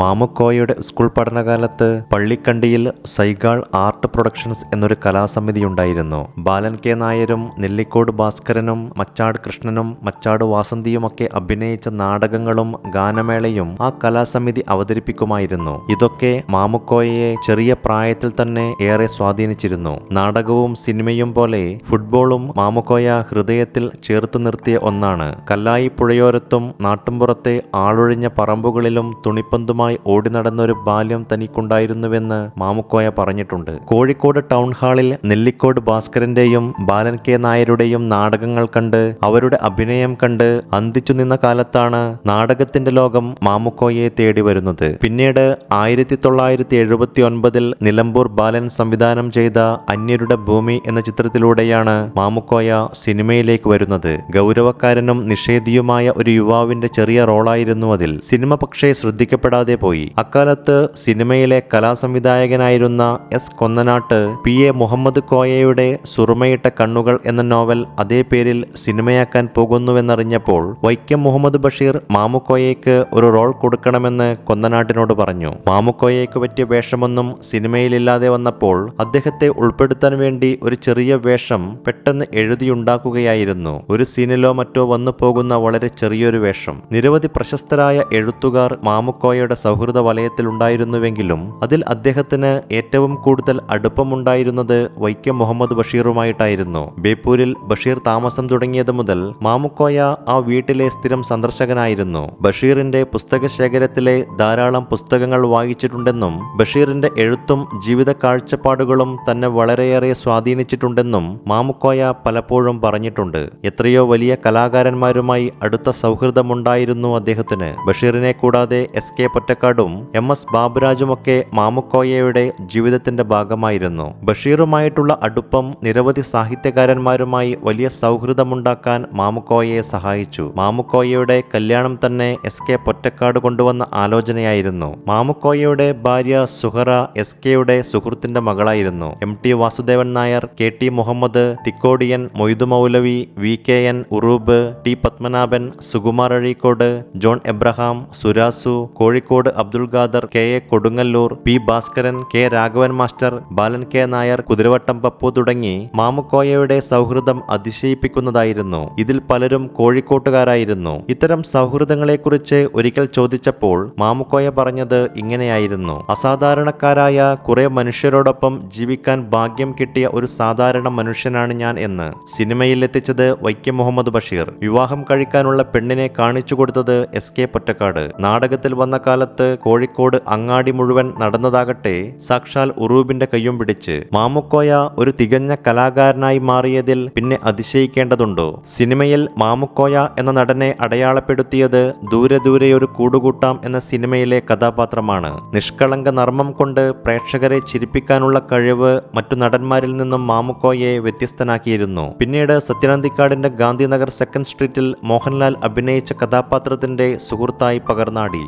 മാമുക്കോയയുടെ school പഠനകാലത്ത് പള്ളിക്കണ്ടിയിൽ Sehgal art productions എന്നൊരു കലാസമിതി ഉണ്ടായിരുന്നു. ബാലൻ കെ നായരും നെല്ലിക്കോട് ഭാസ്കരനും മച്ചാട് കൃഷ്ണനും മച്ചാട് വാസന്തിയുമൊക്കെ അഭിനയിച്ച നാടകങ്ങളും ഗാനമേളയും ആ കലാസമിതി അവതരിപ്പിക്കുമായിരുന്നു. ഇതൊക്കെ മാമുക്കോയയെ ചെറിയ പ്രായത്തിൽ തന്നെ ഏറെ സ്വാധീനിച്ചിരുന്നു. നാടകവും സിനിമയും പോലെ ഫുട്ബോളും മാമുക്കോയ ഹൃദയത്തിൽ ചേർത്തു നിർത്തിയ ഒന്നാണ്. കല്ലായി പുഴയോരത്തും നാട്ടുംപുറത്തെ ആളൊഴിഞ്ഞ പറമ്പുകളിലും തുണിപ്പന്തുമായി ഓടി നടന്നൊരു ബാല്യം തനിക്കുണ്ടായിരുന്നുവെന്ന് മാമുക്കോയ പറഞ്ഞിട്ടുണ്ട്. കോഴിക്കോട് ടൗൺ ഹാളിൽ നെല്ലിക്കോട് ഭാസ്കരന്റെയും ബാലൻ കെ നായരുടെയും നാടകങ്ങൾ കണ്ട് അവരുടെ അഭിനയം കണ്ട് അന്തിച്ചു നിന്ന കാലത്താണ് നാടകത്തിന്റെ ലോകം മാമുക്കോയെ തേടി വരുന്നത്. പിന്നീട് ആയിരത്തി തൊള്ളായിരത്തി എഴുപത്തി ഒൻപതിൽ നിലമ്പൂർ ബാലൻ സംവിധാനം ചെയ്ത അന്യരുടെ ഭൂമി എന്ന ചിത്രത്തിലൂടെയാണ് മാമുക്കോയ സിനിമയിലേക്ക് വരുന്നത്. ഗൗരവക്കാരനും നിഷേധിയുമായ ഒരു യുവാവിന്റെ ചെറിയ റോളായിരുന്നു അതിൽ. സിനിമ പക്ഷേ ശ്രദ്ധിക്കപ്പെടാതെ പോയി. അക്കാലത്ത് സിനിമയിലെ കലാസംവിധായകനായിരുന്ന S. Konnanatt P. A. Muhammad കോയയുടെ സുറുമയിട്ട കണ്ണുകൾ എന്ന നോവൽ അതേ പേരിൽ സിനിമയാക്കാൻ പോകുന്നുവെന്നറിഞ്ഞപ്പോൾ വൈക്കം മുഹമ്മദ് ബഷീർ മാമുക്കോയയ്ക്ക് ഒരു റോൾ കൊടുക്കണമെന്ന് കൊന്നനാട്ടിനോട് പറഞ്ഞു. മാമുക്കോയയ്ക്ക് പറ്റിയ വേഷമൊന്നും സിനിമയിലില്ലാതെ വന്നപ്പോൾ അദ്ദേഹത്തെ ഉൾപ്പെടുത്താൻ വേണ്ടി ഒരു ചെറിയ വേഷം പെട്ടെന്ന് എഴുതിയുണ്ടാക്കുകയായിരുന്നു. ഒരു സീനിലോ മറ്റോ വന്നു പോകുന്ന വളരെ ചെറിയൊരു വേഷം. നിരവധി പ്രശസ്തരായ എഴുത്തുകാർ മാമുക്കോയയുടെ സൗഹൃദ വലയത്തിലുണ്ടായിരുന്നുവെങ്കിലും അതിൽ അദ്ദേഹത്തിന് ഏറ്റവും കൂടുതൽ അടുപ്പമുണ്ടായിരുന്നത് വൈക്കം മുഹമ്മദ് ബഷീറുമായിട്ടായിരുന്നു. ബേപ്പൂരിൽ ബഷീർ താമസം തുടങ്ങിയത് മുതൽ മാമുക്കോയ ആ വീട്ടിലെ സ്ഥിരം സന്ദർശകനായിരുന്നു. ബഷീറിന്റെ പുസ്തക ശേഖരത്തിലെ ധാരാളം പുസ്തകങ്ങൾ വായിച്ചിട്ടുണ്ടെന്നും ബഷീറിന്റെ എഴുത്തും ജീവിത കാഴ്ചപ്പാടുകളും തന്നെ വളരെയേറെ സ്വാധീനിച്ചിട്ടുണ്ടെന്നും മാമുക്കോയ പലപ്പോഴും പറഞ്ഞിട്ടുണ്ട്. എത്രയോ വലിയ കലാകാരന്മാരുമായി അടുത്ത സൗഹൃദമുണ്ടായിരുന്നു അദ്ദേഹത്തിന്. ബഷീറിനെ കൂടാതെ എസ് കെ പൊറ്റക്കാടും എം എസ് ബാബുരാജുമൊക്കെ മാമുക്കോയയുടെ ജീവിതത്തിന്റെ ഭാഗമായിരുന്നു. ബഷീറുമായിട്ടുള്ള അടുപ്പം നിരവധി സാഹിത്യകാരന്മാരുമായി വലിയ സൗഹൃദമുണ്ടാക്കാൻ മാമുക്കോയയെ സഹായിച്ചു. മാമുക്കോയയുടെ കല്യാണം തന്നെ എസ് കെ പൊറ്റക്കാട് കൊണ്ടുവന്ന ആലോചനയായിരുന്നു. മാമുക്കോയയുടെ ഭാര്യ സുഹറ എസ് കെയുടെ സുഹൃത്തിന്റെ മകളായിരുന്നു. M T Vasudevan Nair K T Muhammad Thikkodiyan Moidu Moulavi V K N Uroob T Padmanabhan Sukumar Azhikode John Abraham Surasu Kozhikode Abdul Khader K A Kodungallur P Bhaskaran K Raghavan master Balan K Nair Kuthiravattam Pappu തുടങ്ങി മാമുക്കോയയുടെ സൗഹൃദം അതിശയിപ്പിക്കുന്നതായിരുന്നു. ഇതിൽ പലരും കോഴിക്കോട്ടുകാരായിരുന്നു. ഇത്തരം സൗഹൃദങ്ങളെക്കുറിച്ച് ഒരിക്കൽ ചോദിച്ചപ്പോൾ മാമുക്കോയ പറഞ്ഞത് ഇങ്ങനെയായിരുന്നു. അസാധാരണക്കാരായ കുറെ മനുഷ്യരോടൊപ്പം ജീവിക്കാൻ ഭാഗ്യം കിട്ടിയ ഒരു സാധാരണ മനുഷ്യനാണ് ഞാൻ എന്ന് സിനിമയിൽ എത്തിച്ചത് വൈക്കം മുഹമ്മദ് ബഷീർ. വിവാഹം കഴിക്കാനുള്ള പെണ്ണിനെ കാണിച്ചു കൊടുത്തത് എസ് കെ പൊറ്റക്കാട്. നാടകത്തിൽ വന്ന കാലത്ത് കോഴിക്കോട് അങ്ങാടി മുഴുവൻ നടന്നതാകട്ടെ സാക്ഷാൽ ഉറൂബിന്റെ കയ്യും പിടിച്ച്. മാമുക്കോയ ഒരു തികഞ്ഞ കലാകാരനായി മാറിയതിൽ പിന്നെ അതിശയിക്കേണ്ടതുണ്ടോ? സിനിമയിൽ മാമുക്കോയ എന്ന നടനെ അടയാളപ്പെടുത്തിയത് ദൂരെ ദൂരെ ഒരു കൂടുകൂട്ടാം എന്ന സിനിമയിലെ കഥാപാത്രമാണ്. നിഷ്കളങ്ക നർമ്മം കൊണ്ട് പ്രേക്ഷകരെ ചിരിപ്പിക്കാനുള്ള കഴിവ് മറ്റു നടന്മാരിൽ നിന്നും മാമുക്കോയെ വ്യത്യസ്തനാക്കിയിരുന്നു. പിന്നീട് സത്യനന്ദിക്കാടിന്റെ ഗാന്ധിനഗർ സെക്കൻഡ് സ്ട്രീറ്റിൽ മോഹൻലാൽ അഭിനയിച്ച കഥാപാത്രത്തിന്റെ സുഹൃത്തായി പകർന്നാടി.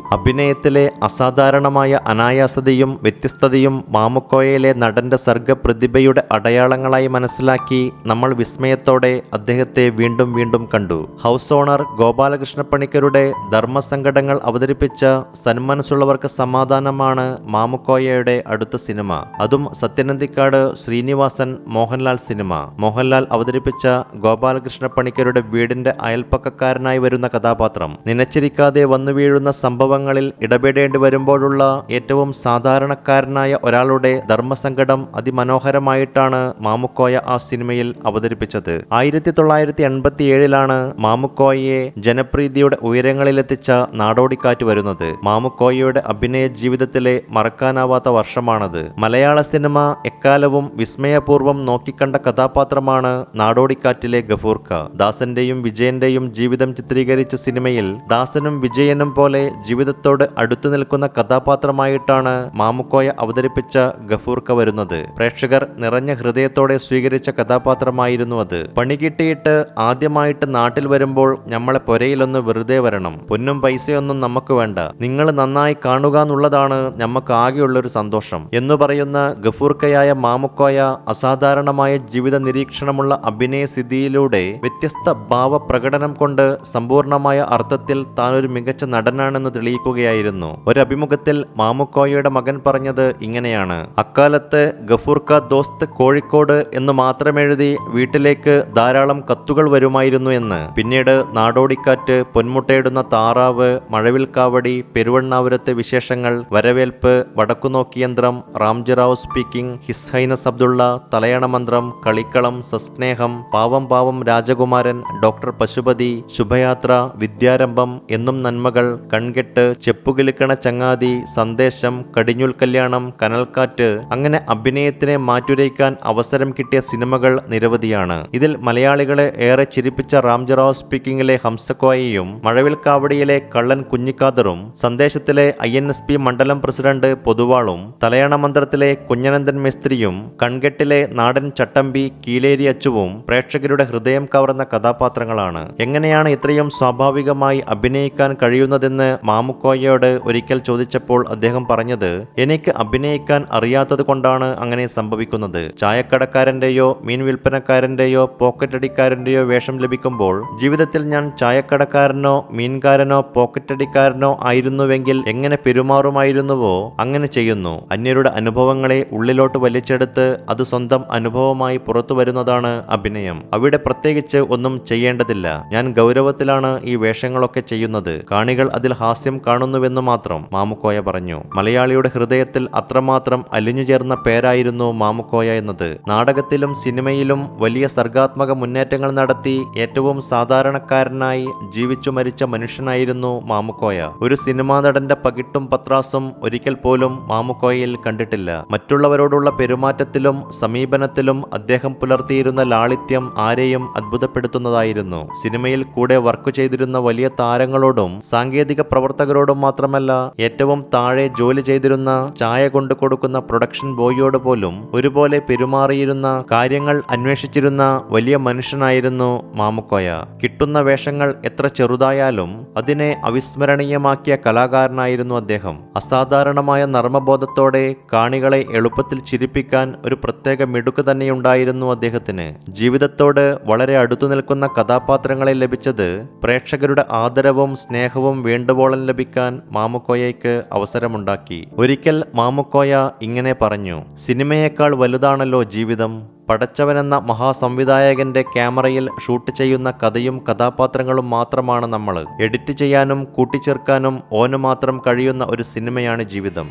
അഭിനയത്തിലെ അസാധാരണമായ അനായാസതയും വ്യത്യസ്തതയും മാമുക്കോയയിലെ നടന്റെ സർഗപ്രതിഭയുടെ അടയാളങ്ങളായി മനസ്സിലാക്കി നമ്മൾ വിസ്മയത്തോടെ അദ്ദേഹത്തെ വീണ്ടും വീണ്ടും കണ്ടു. ഹൗസ് ഓണർ ഗോപാലകൃഷ്ണ പണിക്കരുടെ ധർമ്മസങ്കടങ്ങൾ അവതരിപ്പിച്ച സന്മനസ്സുള്ളവർക്ക് സമാധാനമാണ് മാമുക്കോയയുടെ അടുത്ത സിനിമ. അതും സത്യനന്ദിക്കാട് ശ്രീനിവാസൻ മോഹൻലാൽ സിനിമ. മോഹൻലാൽ അവതരിപ്പിച്ച ഗോപാലകൃഷ്ണ പണിക്കരുടെ വീടിന്റെ അയൽപ്പക്കക്കാരനായി വരുന്ന കഥാപാത്രം. നനച്ചിരിക്കാതെ വന്നു വീഴുന്ന സംഭവങ്ങളിൽ ഇടപെടേണ്ടി വരുമ്പോഴുള്ള ഏറ്റവും സാധാരണക്കാരനായ ഒരാളുടെ ധർമ്മസങ്കടം അതിമനോഹരമായിട്ടാണ് മാമുക്കോയ ആ സിനിമയിൽ അവതരിപ്പിച്ചത്. ആയിരത്തി തൊള്ളായിരത്തി എൺപത്തി ഏഴിലാണ് മാമുക്കോയയെ ജനപ്രീതിയുടെ ഉയരങ്ങളിലെത്തിച്ച നാടോടിക്കാറ്റ് വരുന്നത്. മാമുക്കോയയുടെ അഭിനയ ജീവിതത്തിലെ മറക്കാനാവാത്ത വർഷമാണത്. മലയാള സിനിമ എക്കാലവും വിസ്മയപൂർവം നോക്കിക്കണ്ട കഥാപാത്രമാണ് നാടോടിക്കാറ്റിലെ ഗഫൂർക്ക. ദാസന്റെയും വിജയന്റെയും ജീവിതം ചിത്രീകരിച്ച സിനിമയിൽ ദാസനും വിജയനും പോലെ ജീവിതത്തോട് അടുത്തു നിൽക്കുന്ന കഥാപാത്രമായിട്ടാണ് മാമുക്കോയ അവതരിപ്പിച്ച ഗഫൂർക്ക വരുന്നത്. പ്രേക്ഷകർ നിറഞ്ഞ ഹൃദയത്തോടെ സ്വീകരിച്ച കഥാപാത്രമായിരുന്നു അത്. പണി കിട്ടിയിട്ട് ആദ്യമായിട്ട് നാട്ടിൽ വരുമ്പോൾ നമ്മളെ പൊരയിലൊന്ന് വെറുതെ വരണം. പൊന്നും പൈസയൊന്നും നമുക്ക് വേണ്ട. നിങ്ങൾ നന്നായി കാണുക എന്നുള്ളതാണ് നമുക്ക് ആകെയുള്ളൊരു സന്തോഷം. എന്ന് പറയുന്ന ഗഫൂർക്കയായ മാമുക്കോയ അസാധാരണമായ ജീവിത നിരീക്ഷണമുള്ള അഭിനയ സ്ഥിതിയിലൂടെ വ്യത്യസ്ത ഭാവപ്രകടനം കൊണ്ട് സമ്പൂർണമായ അർത്ഥത്തിൽ താനൊരു മികച്ച നടനാണെന്ന് തെളിയിക്കുകയായിരുന്നു. ഉണ്ടായിരുന്നു ഒരഭിമുഖത്തിൽ മാമുക്കോയയുടെ മകൻ പറഞ്ഞത് ഇങ്ങനെയാണ്. അക്കാലത്ത് ഗഫൂർക്ക ദോസ്ത് കോഴിക്കോട് എന്ന് മാത്രമെഴുതി വീട്ടിലേക്ക് ധാരാളം കത്തുകൾ വരുമായിരുന്നു എന്ന്. പിന്നീട് നാടോടിക്കാറ്റ് പൊന്മുട്ടയിടുന്ന താറാവ് Mazhavilkavadi Peruvannapurathe Visheshangal Varavelpu Vadakkunokkiyanthram Ramji Rao speaking his highness Abdullah Thalayana Manthram Kalikkalam സസ്നേഹം പാവം പാവം രാജകുമാരൻ ഡോക്ടർ പശുപതി ശുഭയാത്ര വിദ്യാരംഭം എന്നും നന്മകൾ കൺകെട്ട് ചെപ്പുകിലുക്കണ ചങ്ങാതി സന്ദേശം കടിഞ്ഞുൽ കല്യാണം കനൽക്കാറ്റ് അങ്ങനെ അഭിനയത്തിനെ മാറ്റുരയ്ക്കാൻ അവസരം കിട്ടിയ സിനിമകൾ നിരവധിയാണ്. ഇതിൽ മലയാളികളെ ഏറെ ചിരിപ്പിച്ച റാംജറാവ് സ്പീക്കിംഗിലെ ഹംസക്കോയയും മഴവിൽ കാവടിയിലെ കള്ളൻ കുഞ്ഞിക്കാദറും സന്ദേശത്തിലെ ഐ എൻ എസ് പി മണ്ഡലം പ്രസിഡന്റ് പൊതുവാളും തലയണ മന്ത്രത്തിലെ കുഞ്ഞനന്ദൻ മിസ്ത്രിയും കൺകെട്ടിലെ നാടൻ ചട്ടമ്പി കീലേരി അച്ചുവും പ്രേക്ഷകരുടെ ഹൃദയം കവർന്ന കഥാപാത്രങ്ങളാണ്. എങ്ങനെയാണ് ഇത്രയും സ്വാഭാവികമായി അഭിനയിക്കാൻ കഴിയുന്നതെന്ന് മാമുക്കോയയോട് ഒരിക്കൽ ചോദിച്ചപ്പോൾ അദ്ദേഹം പറഞ്ഞത് എനിക്ക് അഭിനയിക്കാൻ അറിയാത്തത് കൊണ്ടാണ് അങ്ങനെ സംഭവിക്കുന്നത്. ചായക്കടക്കാരന്റെയോ മീൻ വിൽപ്പനക്കാരന്റെയോ പോക്കറ്റടിക്കാരന്റെയോ വേഷം ലഭിക്കുമ്പോൾ ജീവിതത്തിൽ ഞാൻ ചായക്കടക്കാരനോ മീൻകാരനോ പോക്കറ്റടിക്കാരനോ ആയിരുന്നുവെങ്കിൽ എങ്ങനെ പെരുമാറുമായിരുന്നുവോ അങ്ങനെ ചെയ്യുന്നു. അന്യരുടെ അനുഭവങ്ങളെ ഉള്ളിലോട്ട് വലിച്ചെടുത്ത് അത് സ്വന്തം അനുഭവമായി പുറത്തു വരുന്നതാണ് അഭിനയം. അവിടെ പ്രത്യേകിച്ച് ഒന്നും ചെയ്യേണ്ടതില്ല. ഞാൻ ഗൗരവത്തിലാണ് ഈ വേഷങ്ങളൊക്കെ ചെയ്യുന്നത്. കാണികൾ അതിൽ ഹാസ്യം കാണുന്നുവെന്ന് മാത്രം മാമുക്കോയ പറഞ്ഞു. മലയാളിയുടെ ഹൃദയത്തിൽ അത്രമാത്രം അലിഞ്ഞു ചേർന്ന പേരായിരുന്നു മാമുക്കോയ എന്നത്. നാടകത്തിലും സിനിമയിലും വലിയ സർഗാത്മക മുന്നേറ്റങ്ങൾ നടത്തി ഏറ്റവും സാധാരണക്കാരനായി ജീവിച്ചു മരിച്ച മനുഷ്യനായിരുന്നു മാമുക്കോയ. ഒരു സിനിമാ നടന്റെ പകിട്ടും പത്രാസും ഒരിക്കൽ പോലും മാമുക്കോയയിൽ കണ്ടിട്ടില്ല. മറ്റുള്ളവരോടുള്ള പെരുമാറ്റത്തിലും സമീപനത്തിലും അദ്ദേഹം പുലർത്തിയിരുന്ന ലാളിത്യം ആരെയും അത്ഭുതപ്പെടുത്തുന്നതായിരുന്നു. സിനിമയിൽ കൂടെ വർക്ക് ചെയ്തിരുന്ന വലിയ താരങ്ങളോടും സാങ്കേതിക പ്രവർത്തകരോടും മാത്രമല്ല ഏറ്റവും താഴെ ജോലി ചെയ്തിരുന്ന ചായ കൊണ്ടു കൊടുക്കുന്ന പ്രൊഡക്ഷൻ ബോയിയോട് പോലും ഒരുപോലെ പെരുമാറിയിരുന്ന കാര്യങ്ങൾ അന്വേഷിച്ചിരുന്ന വലിയ മനുഷ്യനായിരുന്നു മാമുക്കോയ. കിട്ടുന്ന വേഷങ്ങൾ എത്ര ചെറുതായാലും അതിനെ അവിസ്മരണീയമാക്കിയ കലാകാരനായിരുന്നു അദ്ദേഹം. അസാധാരണമായ നർമ്മബോധത്തോടെ കാണികളെ എളുപ്പത്തിൽ ചിരിപ്പിക്കാൻ ഒരു പ്രത്യേക മിടുക്ക് തന്നെയുണ്ടായിരുന്നു അദ്ദേഹത്തിന്. ജീവിതത്തോട് വളരെ അടുത്തു നിൽക്കുന്ന കഥാപാത്രങ്ങളെ ലഭിച്ചത് പ്രേക്ഷകരുടെ ആദരവും സ്നേഹവും വേണ്ടുവോളം ലഭിക്കാൻ മാമുക്കോയയ്ക്ക് അവസരമുണ്ടാക്കി. ഒരിക്കൽ മാമുക്കോയ ഇങ്ങനെ പറഞ്ഞു സിനിമയേക്കാൾ വലുതാണല്ലോ ജീവിതം. പടച്ചവനെന്ന മഹാസംവിധായകന്റെ ക്യാമറയിൽ ഷൂട്ട് ചെയ്യുന്ന കഥയും കഥാപാത്രങ്ങളും മാത്രമാണ് നമ്മൾ. എഡിറ്റ് ചെയ്യാനും കൂട്ടിച്ചേർക്കാനും ഓന് മാത്രം കഴിയുന്ന ഒരു സിനിമയാണ് ജീവിതം.